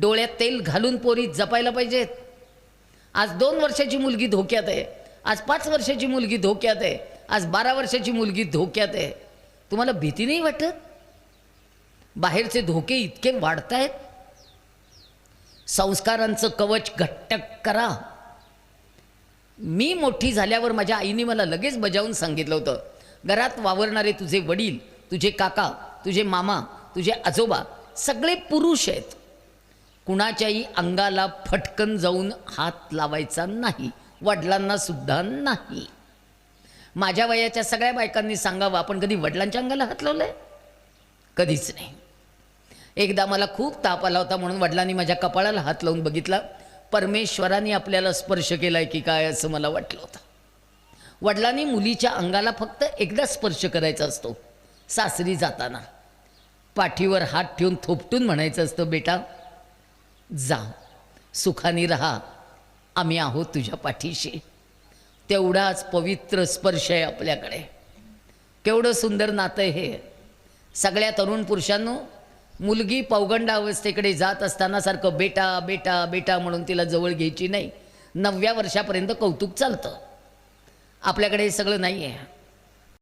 डोळ्यात तेल घालून पोरी जपायला पाहिजेत. आज दोन वर्षाची मुलगी धोक्यात आहे. आज पाच वर्षाची मुलगी धोक्यात आहे. आज बारा वर्षाची मुलगी धोक्यात आहे. तुम्हाला भीती नाही वाटत? बाहेरचे धोके इतके वाढत आहेत संस्कारांचं कवच घट्ट करा. मी मोठी झाल्यावर माझ्या आईने मला लगेच बजावून सांगितलं होतं घरात वावरणारे तुझे वडील तुझे काका तुझे मामा तुझे आजोबा सगळे पुरुष आहेत. कुणाच्याही अंगाला फटकन जाऊन हात लावायचा नाही वडिलांना सुद्धा नाही. माझ्या वयाच्या सगळ्या बायकांनी सांगावं आपण कधी वडिलांच्या अंगाला हात लावलाय? कधीच नाही. एकदा मला खूप ताप आला होता म्हणून वडिलांनी माझ्या कपाळाला हात लावून बघितला. परमेश्वराने आपल्याला स्पर्श केलाय की काय असं मला वाटलं होतं. वडिलांनी मुलीच्या अंगाला फक्त एकदा स्पर्श करायचा असतो सासरी जाताना. पाठीवर हात ठेवून थोपटून म्हणायचं असतं बेटा जा. सुखाने राहा. आम्ही आहोत तुझ्या पाठीशी. तेवढाच पवित्र स्पर्श आहे आपल्याकडे. केवढं सुंदर नातं हे. सगळ्या तरुण पुरुषांनो मुलगी पौगंडा अवस्थेकडे जात असताना सारखं बेटा बेटा बेटा म्हणून तिला जवळ घ्यायची नाही. नवव्या वर्षापर्यंत कौतुक चालतं. आपल्याकडे हे सगळं नाही आहे